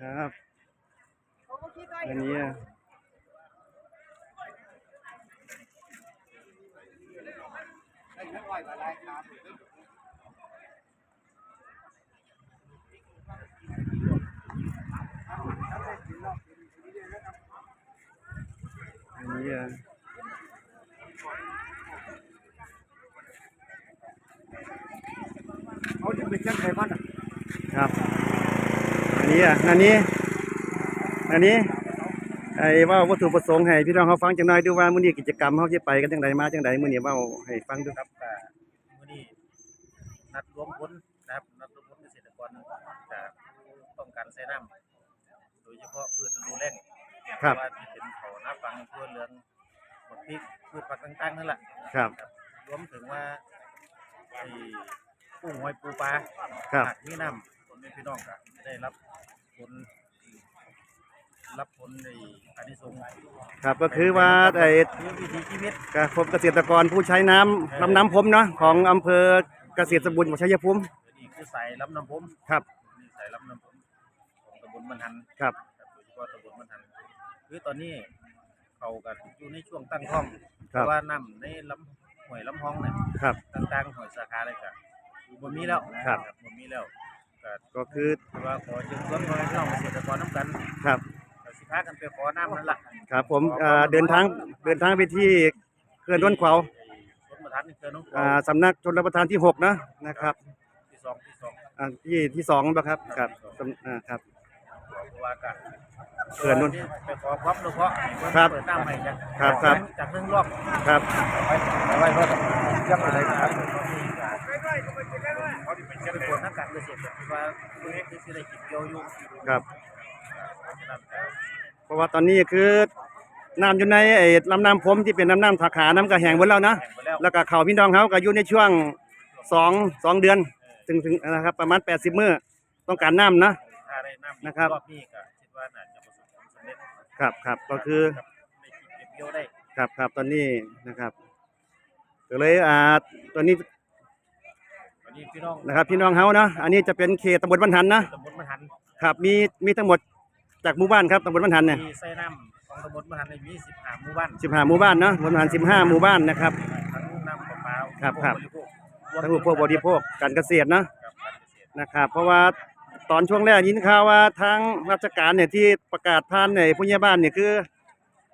ครับอันนี้อะอันนี้อะเขาจะไปเชียงไทยมันอะครับอั นนี้อะอันนี้ อันนี้ ไอ้เว่าวัตถุประสงค์ให้พี่น้องเขาฟังจังหน่อยดูว่ามื้อนี้กิจกรรมเขาจะไปกันจังไดมาจังไดมื้อนี้เว้าให้ฟังดูครับก็มื้อนี้นัดรวมพลนะครับนัดรวมพลเกษตรกรจากผู้ต้องการใช้น้ำโดยเฉพาะพืชฤดูแล้งครับ ว่าที่เป็นเขาหน้าฟังทั่วเรืองหมดพริกพืชผักต่างๆนั่นแหละ ครับ รวมถึงว่าไอ้กุ้งหอยปูปลาครับ หากมีน้ำคนเป็นพี่น้องก็ได้รับ ผลรับผลในอานิสงส์ครับก็คือว่าไอ้คือวิถีชีวิตกระผมเกษตรกรผู้ใช้น้ำลำน้ำพรมเนาะของอำเภอเกษตรสมบูรณ์ของชัยภูมินี่คือสายลำน้ำผมครับนี่สายลำน้ำผมของตำบลมันหันครับโดยเฉพาะตำบลมันหันคือตอนนี้เขากันอยู่ในช่วงตั้งท้องคเพรับราะว่าน้ำในลำห้วยลำห้องเนี่ยครับ ต่างๆห้วยสาขาอะไรกันบ่มีแล้วครับ บ่มีแล้ว ก็ก็คือถือว่าขอเชิญชวนพ่อแม่พี่น้องเกษตรกรน้ำกันครับก็สิพากันไปขอน้ำนั่นล่ะครับ ผมเอ่อเดินทางเดินทางไปที่เขื่อนด้วนขวาวชนประทานนี่คือน้องอ่าสำนักชนรับประทานที่หกนะนะครับ ที่สองที่สองอ่าที่ที่สองป่ะครับครับสำอ่าครับเพราะว่ากันเขื่อนนู่นไปขอความรู้เพราะครับเปิดน้ำใหม่จากครับครับจากเรื่องรอบครับไว้ไว้ก็ยังไม่ได้ครับ เขาที่เป็นเจ้าหน้าที่นักการเกษตรว่าผู้นี้คือสิได้กินเกี่ยวยู่ครับ เพราะว่าตอนนี้คือน้ำอยู่ในไอ้ลำน้ำพรมที่เป็นน้ำน้ำถักขาน้ำกระแหงหมดแล้วนะ แล้วก็เขาพี่น้องเขาก็อยู่ในช่วงสองสองเดือน ถึงถึงนะครับประมาณแปดสิบมื้อต้องการน้ำนะนะครับครับครับก็คือครับครับตอนนี้นะครับก็เลยอ่าตอนนี้ วันนี้พี่น้องนะครับพี่น้องเขานะอันนี้จะเป็นเขตตำบลบันทันนะตำบลมหันครับมีมีทั้งหมดจากหมู่บ้านครับตำบลบันทันเนี่ยมีไส้น้ำของตำบลมหันในมีสิบห้าหมู่บ้านสิบห้าหมู่บ้านเนาะตำบลบันทันสิบห้าหมู่บ้านนะครับทั้งน้ำประปาครับครับอุปโภทั้งผู้บริโภคการเกษตรนะครับการเกษตรนะครับ เพราะว่าตอนช่วงแรกยินข่าวว่าทางราชการเนี่ยที่ประกาศผ่านในผู้ใหญ่บ้านเนี่ยคือ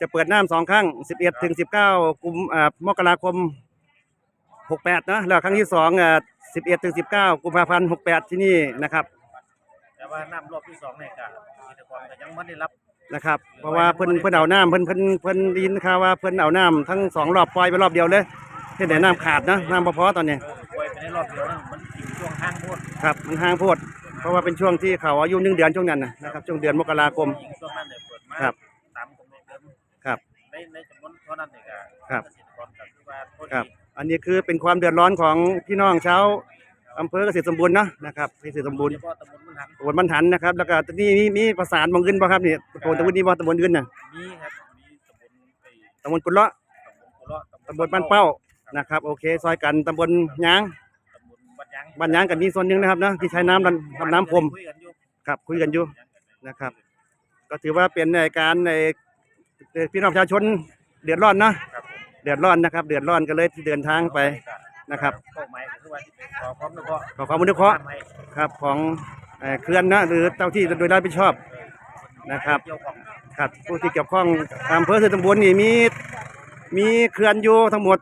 จะเปิดน้ำสองครั้งสิบเอ็ดถึงสิบเก้ากุมอ่ามกราคมหกแปดนะ แล้วครั้งที่ส องอ่าสิบเอ็ดถึงสิบเก้ากุมภาพันธ์หกแปดที่นี่นะครับแต่ว่าน้ำรอบที่สองเนี่ยก็เกษตรกรก็ยังไม่ได้รับนะครับ เพราะว่าเพิ่นเพิ่นเอาน้ำเพิ่นเพิ่นเพิ่นได้ยินข่าวว่าเพิ่นเอาน้ำทั้งสองรอบปล่อยไปรอบเดียวเลยเห็นแต่น้ำขาดนะน้ำบ่พอตอนนี้เออป่วยไปในรอบเดียวนั่นมันกินช่วงห้างโพดครับมันห่างโพดเพราะว่าเป็นช่วงที่เขาอายุหนึ่งเดือนช่วงนั้นนะนะครับช่วงเดือนมกราคม ยิงช่วงนั้นเนี่ยเปิดมาครับ ตามกำหนดเดิมครับ ในในจำนวนเท่านั้นเนี่ยก็ครับ เกษตรกรก็คือว่าพ อครัดีบอันนี้คือเป็นความเดือดร้อนของพี่น้องชาวอำเภอเกษตรสมบูรณ์นะนะครับเกษตรสมบูรณ์เฉพาะตำบลมันหันตำบลบ้านทันนะครับแล้วก็นี่มีมีประสานบางอื่นบ่ครับนี่ตำบลตำบลนี้บ่ตำบลอื่นน่ะมีครับมีตำบลไอ้ตำบลกุลเลาะตำบลกุเลาะตำบลบ้านเป้านะครับโอเคซอยกันตำบลยางตำบลบ้านยางบ้านยางกันมีส่วนหนึงนะครับนะที่ใช้น้ำลำลำน้ำพรมคุยกันอยู่ครับคุยกันอยู่นะครับ ก็ถือว่าเป็นในการในเอ่อพี่น้องประชาชนเดือดร้อนนะครับผม เดือดร้อนนะครับ เดือดร้อนก็เลยที่เดินทางไปนะครับเป้าหมายก็คือว่าขอความอนุเคราะห์ขอความอนุเคราะห์ทำให้ครับของเอ่อเขื่อนนะหรือเจ้าที่โดยรับผิดชอบนะครับ เกี่ยวของครับผู้ที่เกี่ยวข้องอำเภอเสตำบลนี่มีมีเขื่อนอยู่ทั้งหมด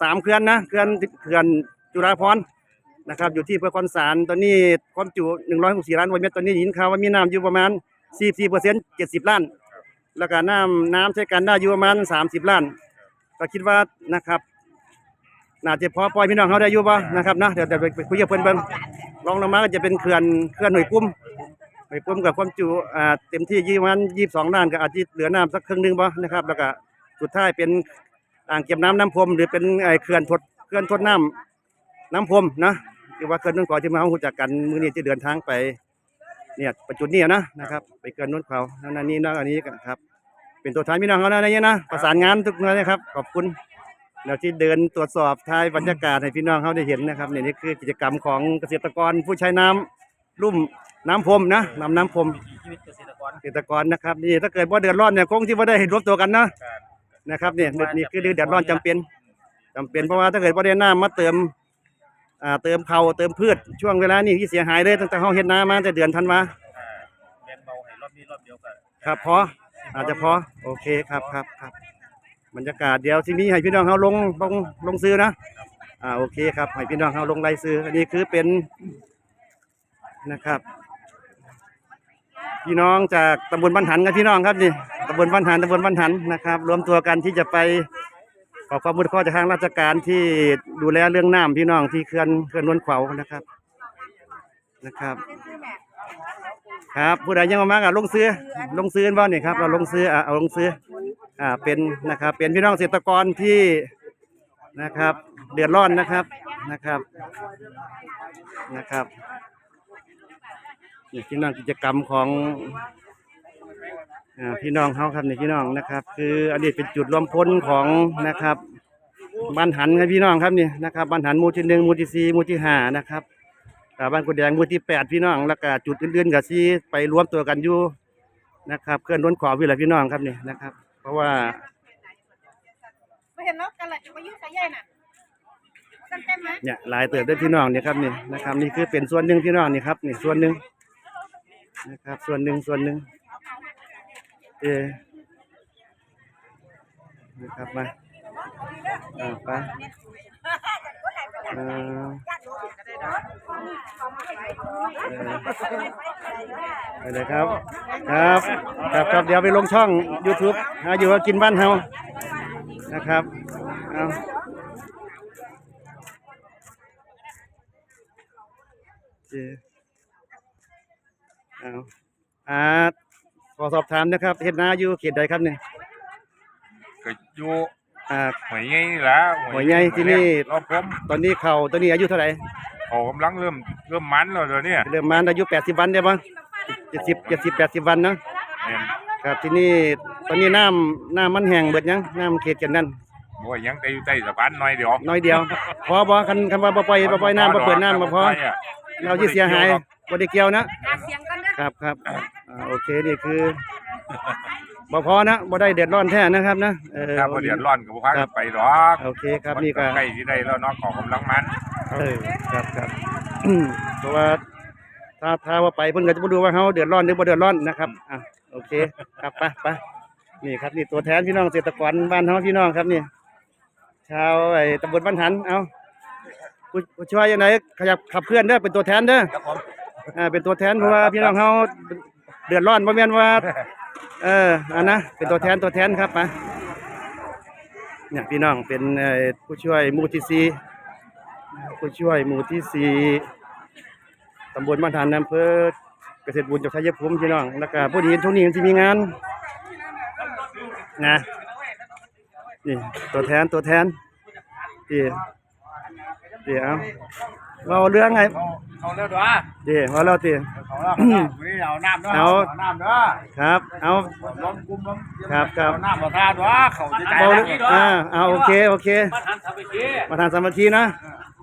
สามเขื่อนนะเขื่อนเขื่อนจุฬาภรณ์นะครับ อยู่ที่เพื่อคอนสารตอนนี้ความจุ164ล้านลูกบาศก์เมตรตอนนี้ยินข่าวว่ามีน้ำอยู่ประมาณ44เปอร์เซ็นต์70ล้าน แล้วก็น้ำน้ำใช้กันได้อยู่ประมาณ30ล้าน ก็คิดว่านะครับน่าจะพอปล่อยพี่น้องเขาได้อยู่บ่นะครับนะเดี๋ยวเดี๋ยวไปคุยกับเพิ่นเบิ่งรองลงมาก็จะเป็นเขื่อนเขื่อนหน่วยกุ้มหน่วยกุ้มกับความจุอ่าเต็มที่ยี่วันยี่สองล้านก็อาจจะเหลือน้ำสักครึ่งหนึงบ่นะครับ แล้วก็สุดท้ายเป็นอ่างเก็บน้ำน้ำพรมหรือเป็นไอ้เขื่อนทดเขื่อนทดน้ำน้ำพรมนะคือว่าเขื่อนนู้นขอที่มารู้จักกันมื้อนี้จะเดินทางไปเนี่ยปัจจุบันนี้นะนะครับ ไปเขื่อนนู้นเขานั่นอันนี้นะอันนี้ก็ครับ เป็นตัวแทนพี่น้องเขานะเนี่ยนะประสานงานทุกหน่วยนะครับ ขอบคุณแล้วที่เดินตรวจสอบทายบรรยากาศให้พี่น้องเขาได้เห็นนะครับเนี่ยนี่คือกิจกรรมของเกษตรกรผู้ใช้น้ลุ่มน้ำพรมนะลำน้ำพรมวิถีชีวิตเกษตรกร เกษตรกรนะครับนี่ถ้าเกิดว่าเดือดร้อนเนี่ยคงที่ว่าได้รวมตัวกันเนาะการนะครับเนี่ยนี่คือเดือดร้อนจำเป็นจำเป็นเพราะว่าถ้าเกิดว่าได้น้ำมาเติมอ่าเติมเขาเติมพืชช่วงเวลานี้ที่เสียหายเลยตั้งแต่เขาเฮ็ดนามาแต่เดือนธันวาอ่าแบ่งเบาให้รอบนี้รอบเดียวก็ครับพอ อาจจะพอโอเคครับครับครับบรรยากาศเดี๋ยวที่นี้ให้พี่น้องเขาลงลงลงซื้อนะอ่าโอเคครับให้พี่น้องเขาลงรายซื้ออันนี้คือเป็นนะครับ พี่น้องจากตำบลบ้านหันครับพี่น้องครับนี่ตำบลบ้านหันตำบลบ้านหันนะครับ รวมตัวกันที่จะไปขอความบุญข้อจากทางราชการที่ดูแลเรื่องน้ำพี่น้องที่เขื่อนเขื่อนนวลขานะครับนะครับ ครับผู้ใดยังมามากอะลงซื้อลงซื้อบ้างนี่ครับเราลงซื้ออะเอาลงซื้ออ่าเป็นนะครับ เป็นพี่น้องเกษตรกรที่นะครับ เดือดร้อนนะครับนะครับนะครับนี่พี่น้องกิจกรรมของอ่าพี่น้องเขาครับนี่พี่น้องนะครับ คืออันนี้เป็นจุดรวมพลของนะครับบ้านหันครับพี่น้องครับนี่นะครับบ้านหันมูที่หนึ่งมูที่สี่มูที่ห้านะครับ บ้านกุดแดงหมู่ที่แปดพี่น้องแล้วก็จุดอื่นๆกับที่ไปรวมตัวกันอยู่นะครับเคลื่อนล้นขอวิลพี่น้องครับนี่นะครับ เพราะว่าไม่เห็นนกกันเลยมายุ่งกับยายน่ะกันเต็มไหมเนี่ยหลายเติบได้พี่น้องเนี่ยครับนี่นะครับ นี่คือเป็นส่วนหนึ่งพี่น้องนี่ครับนี่ส่วนหนึ่งนะครับ ส่วนหนึ่งส่วนหนึ่งเออนะครับมาอ่าไป อ่าเออไปเลยครับ ครับ ครับครับเดี๋ยวไปลงช่อง YouTube หาอยู่ว่ากินบ้านเฮานะครับเอาเจเอาอ่าขอสอบถามนะครับเฮ็ดนาอยู่เขตใดครับเนี่ย ก็อยู่ อ่าหวยใหญ่นี่แหละหวยใหญ่ที่นี่รอบผมตอนนี้เขาตอนนี้อายุเท่าไหร่เขากำลังเริ่มเริ่มมันแล้วเดี๋ยวนี้เริ่มมาอายุ 80 วันได้บ่70 70 80วันเนาะเนี่ยครับที่นี่ตอนนี้น้ำน้ำมันแห้งเบิดยังน้ำเขตกันนั่นบ่ว่ายังแต่อยู่ใต้สะพานน้อยเดียวน้อยเดียว พอบ่คันคันว่าบ่ปล่อยบ่ปล่อยน้ำบ่เปิดน้ำบ่พอไปะเราสิเสียหายบ่ได้เกี่ยวนะหาเสียงกันนะครับครับอ่าโอเคนี่คือ บ่พอนะบ่ได้เดือดร้อนแท้นะครับนะเออ ถ้าบ่เดือดร้อนก็บ่พาครักับนไปหรอกโอเคครับนี่ก็ ใกล้ที่ได้แล้วเนาะของกำลังมันเออครับครับเพราะว่า ถ้าถ้าว่าไปเพิ่นก็จะมาดูว่าเฮาเดือดร้อนหรือบ่เดือดร้อนนะครับอะโอเคครับไปไปนี่ครับนี่ตัวแทนพี่น้องเกษตรกรบ้านเฮาพี่น้องครับนี่ชาวไอ้ตำบลบ้านหันเอาผู้ผู้ช่วยยังไงขยับขับเคลื่อนเด้อเป็นตัวแทนเด้อครับผม อ่าเป็นตัวแทนเพราะว่าพี่น้องเฮาเดือดร้อนบ่แม่นว่า เอออันนะเป็นตัวแทนตัวแทนครับมาเนี่ยพี่น้องเป็นผู้ช่วยมูที่สี่ผู้ช่วยมูที่สี่ตำบลบ้านฐานอำเภอเกษตรบุญจังหวัดชัยภูมิพี่น้องแล้วก็ผู้ดีช่วงนี้ที่มีงานนะนี่ตัวแทนตัวแทนดีดีเอา เราเรื่องไงเขาเลิกด้วดีว่าเราตีเขาเลิกวันนี้เอาน้ำด้วยเอาน้ำด้วยครับ เอาล้มกุมล้มครับครับเอาน้ำมาทาด้วยเขาจะใจเบารักอีกด้วยอ่าเอาโอเคโอเคมาทานสามัคคีมาทานสามัคคีนะ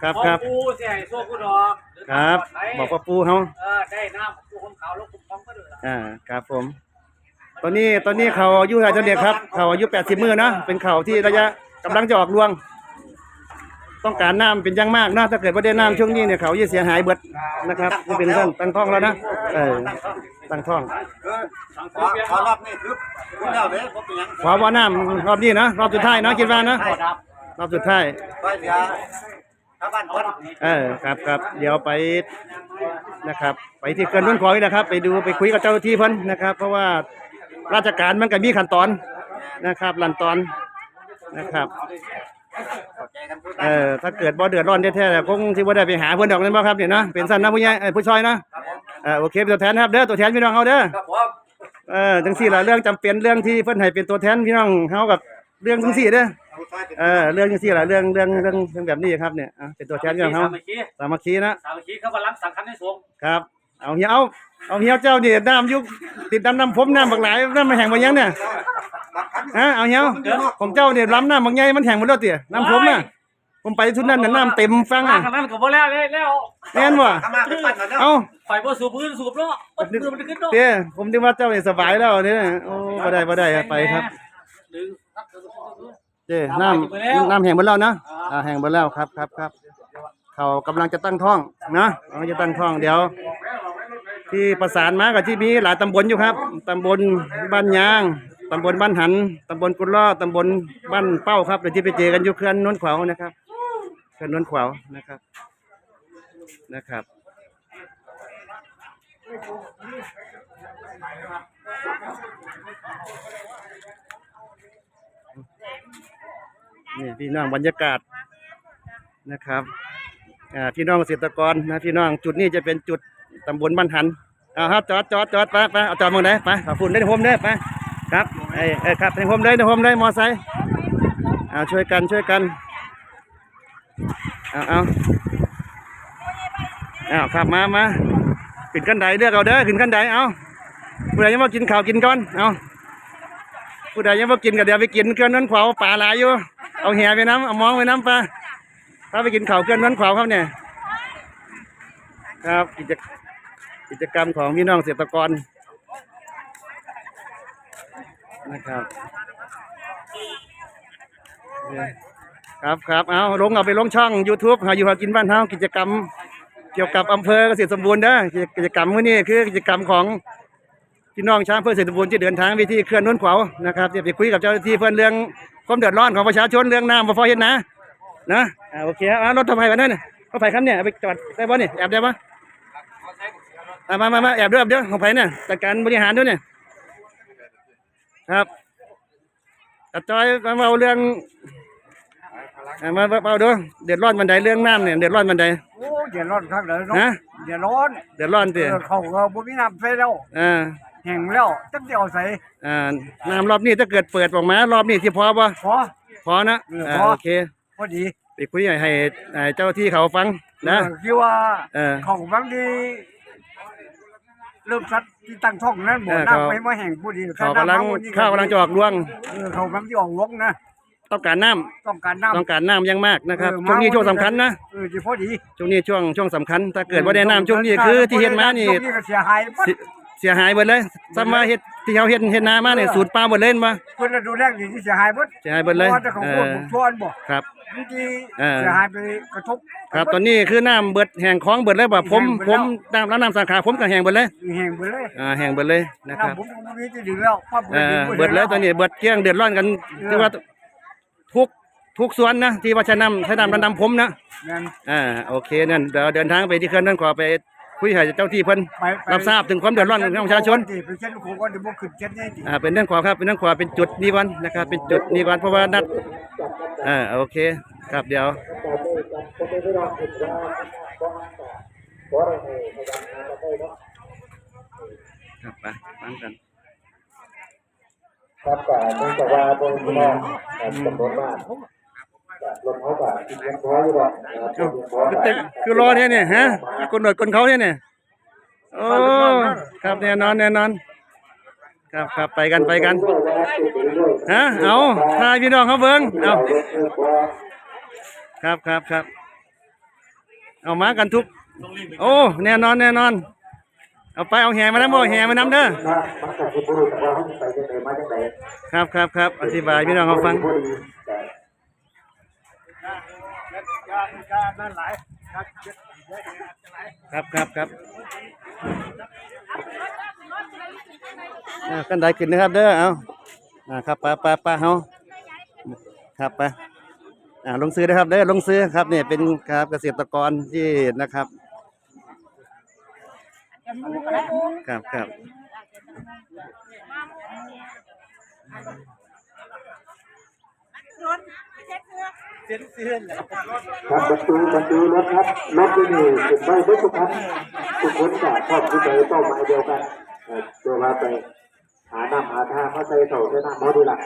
ครับครับปูเสียให้โซ่กูดอกครับบอกว่าปูเขาเออได้น้ำปูคนขาวแล้วคุณป้องก็เดือดอ่าครับผม ตอนนี้ตอนนี้เขาอายุเท่าไหร่เด็กครับเขาอายุแปดสิบมือนะเป็นเขาที่ระยะกำลังจะออกรวง ต้องการน้ำเป็นอยังมากนะถ้าเกิดว่าได้น้ำช่วงนี้เนี่ยเขาจะเสียหายเบิดนะครับนี่เป็นท่านตั้งท้องแล้วนะเออตั้งท้องขอขอรอบนี้คือคุณแล้วเด้อบ่เป็นหยังขอว่าน้ำรอบนี้นะรอบสุดท้ายนะคิดว่านะรอบสุดท้ายไปเสียชาวบ้านเพิ่นเออครับครับเดี๋ยวไปนะครับ ไปที่เกินต้นขอยนะครับ ไปดูไปคุยกับเจ้าหน้าที่เพิ่นนะครับ เพราะว่าราชการมันก็มีขั้นตอนนะครับขั้นตอนนะครับ เข้าใจกันพูดเออถ้าเกิดบ่เดือดร้อนแท้ๆคงที่บ่ได้ไปหาเพิ่นดอกนั่นบ่ครับเนี่ยนะเป็นสั้นนะผู้ใหญ่เอ้ยผู้ช่วยนะเออโอเคเป็นตัวแทนนะครับเด้อตัวแทนพี่น้องเฮาเด้อครับผมเออจังซี่ล่ะเรื่องจำเป็นเรื่องที่เพิ่นให้เป็นตัวแทนพี่น้องเฮากับเรื่องจังซี่เด้อเอาซอยเป็นเออเรื่องจังซี่ล่ะเรื่องเรื่องเรื่องเรื่องแบบนี้ครับเนี่ยอะเป็นตัวแทนพี่น้องเฮาสามัคคีสามัคคีนะสามัคคีเขากำลังสังคัญในสงฆ์ครับเอาเฮียเอาเอาเฮียเจ้านี่น้ำยุกติดน้ำน้ำผมน้ำบักหลายน้ำมันแห้งหมดยังเนี่ย รับขันฮะเอาเฮียของเจ้าเนี่ยล้ำน้ำบางใหญ่มันแห้งหมดแล้วเตี่ยน้ำผมน่ะผมไปทุนนั้นน่ะน้ำเต็มฟังมาอะขนาดนั้นก็บ่แล้วเลยแล้วแม่นบ่ถ้ามาเป็นปั่นก่อนเนาะเอ้าไฟบ่สูบพื้นสูบเนาะปัดมือมันขึ้นเนาะเต้ผมนึกว่าเจ้านี่สบายแล้วเนี่ยโอ้บ่ได้บ่ได้ไปครับดึงเจ้น้ำน้ำแห้งหมดแล้วนะอ่าแห้งหมดแล้วครับครับครับเขากำลังจะตั้งท้องนะกำลังจะตั้งท้องเดี๋ยว ที่ประสานมากับที่มีหลายตำบลอยู่ครับตำบลบ้านยาง ตำบลบ้านหันตำบลกุลล้อตำบลบ้านเป้าครับเดี๋ยวที่ไปเจอกันอยู่เขื่อนนนขวาวนะครับเขื่อนนนขวาวนะครับนะครับนี่พี่น้องบรรยากาศนะครับอ่าพี่น้องเกษตรกรนะพี่น้องจุดนี้จะเป็นจุดตำบลบ้านหันเอาครับจอดจอดจอดไปไปเอาจอดมองไหนไปขอบคุณได้ในโฮมได้ไปครับ ไอ้ไอ้ครับในโฮมได้ในโฮมได้มอไซค์เอาช่วยกันช่วยกันเอาเอาเอาขับมามาขึ้นขั้นใดเลือกเอาเด้อขึ้นขั้นใดเอาผู้ใดยังมากินข้าวกินก่อนเอาผู้ใดยังมากินก็เดี๋ยวไปกินเกลือนนั้นขวาวป่าหลายอยู่เอาแหไปน้ำเอามองไปน้ำปลาถ้าไปกินข้าวเกลือนนั้นขวาวครับเนี่ยครับกิจกิจกรรมของพี่น้องเกษตรกร นะครับครับครับเอาลงเอาไปลงช่อง YouTube หาอยู่หากินบ้านเฮากิจกรรม เกี่ยวกับอำเภอเกษตรสมบูรณ์เด้อกิจกรรมมื้อนี้คือกิจกรรมของพี่น้องชาวอำเภอเกษตรสมบูรณ์ที่เดินทางไปที่เขื่อนนนขวาวนะครับจะไปคุยกับเจ้าหน้าที่เพื่อนเรื่องความเดือดร้อนของประชาชนเรื่องน้ำบ่พอเห็นนะนะอ่าโอเคเอารถทำไมกันนั่นน่ะรถไฟคันเนี่ยเอาไปจอดได้บ่เนี่ยแอบได้บ่ะมามามาแอบด้วยแอบด้วยของไผ่เนี่ยจัดการบริหารด้วยเนี่ย ครับตัดจอยมาเอาเรื่องอะมามาเอาดูเดือดร้อนบันไดเรื่องน้ำเนี่ยเดือดร้อนบันไดโอ้เดือดร้อนครับเดือดร้อนนะเดือดร้อนเดือดร้อนเอสิอเขาก็บ่มีน้ำใส่แล้วอ่าแห้งแล้วจักสิเอาใส่อ่าน้ำรอบนี้ถ้าเกิดเปิดออกมารอบนี้ที่พอป่ะพอพอนะเอออ่าพอโอเคพอดีไปคุยให้ให้ให้เจ้าที่เขาฟังนะเออคือว่าเออเขาบางที เริ่มชัดที่ตั้งท้องนั้นบ่เออน้ำเขาไปมาแห้งพอดีเขากำลังน้ำมวันนี้ข้าวกำลังจะออกรวงเออเขากำลังจะออกลวงนะต้องการน้ำต้องการน้ำต้องการน้ำอยังมากนะครับเออช่วงนี้มาช่วงสำคัญนะเออสิพอดีช่วงนี้ช่วงช่วงสำคัญถ้าเกิดว่าได้น้ำช่วงนี้คือที่เฮ็ดมานี่ช่วงนี้ก็เสียหายหมดเสียเสียหายหมดเลยสมาเฮ็ด ที่เขาเฮ็ดเฮ็ดนามาเนี่ยสูตรปลาหมดเลยมาเพิ่นน่ะดูแลดีที่เสียหายหมดเสียหายหมดเลยพราะว่าแต่ของเอพวกอผมชวนบ่ครับบางทีเออเสียหายไปกระทบ ครับตอนนี้คือน้ำเบิดแห้งคลองเบิดเลยบ่ผมผมน้ำแล้วน้ำสาขาผมก็แห้งเบิดเลยแห้งไปเลยอ่าแห้งเบิดเลยนะครับน้ำผมก็บ่มีจะดื่มแล้วปั๊บเออเบิดเลยตอนนี้เบิดเกลี้ยงเดือดร้อนกันคือว่าทุกทุกส่วนนะที่ว่าใช้น้ำใช้น้ำระดำผมนะนั่นอ่าโอเคนั่นเดี๋ยวเดินทางไปที่เขื่อนนั่นขอไป คุยให้เจ้าที่เพิ่นไปไปรับทราบถึงความเดือดร้อนของประชาชนไปเช็ดลูกโขงก่อนเดี๋ยวบ่ขึ้นเช็ดแน่จริงอ่าเป็นเรื่องขวาครับเป็นเรื่องขวาเป็นจุดนี้วันนะครับเป็นจุดนี้วันเพราะว่านัดอ่าโอเคครับเดี๋ยวครับไปฟังกันครับแต่เนื่องจากว่าบนพี่น้องจำนวนมา คือเต็มคือรอเนี่ยเนี่ยฮะคนหนวดคนเขาเนี่ยเนี่ยโอ้ครับแน่นอนแน่นอน ครับครับไปกันไปกันฮะเอาพายพี่น้องเขาเบิ้งเอาครับครับครับเอามากันทุก โอ้แน่นอนแน่นอน เอาไปเอาแห่มาน้ำบ่แห่มาน้ำเด้อครับครับครับอธิบายพี่น้องเขาฟัง ครับครับครับอ่ากันไดขึ้นนะครับเด้อเอาอ่าครับไปไปไปเฮาครับไปอ่าลงซื้อนะครับเด้อลงซื้อครับเนี่ยเป็นครับเกษตรกรที่นะครับครับครับ ครับประตูประตูรถครับรถที่นี่ถึงไม่ทุกทุกครับทุกคนจะชอบผู้ใดเป้าหมายเดียวกันเอ่อเดี๋ยวว่าไปหาน้ำหาท่าเข้าใจเสาใช้น้ำมอดีละ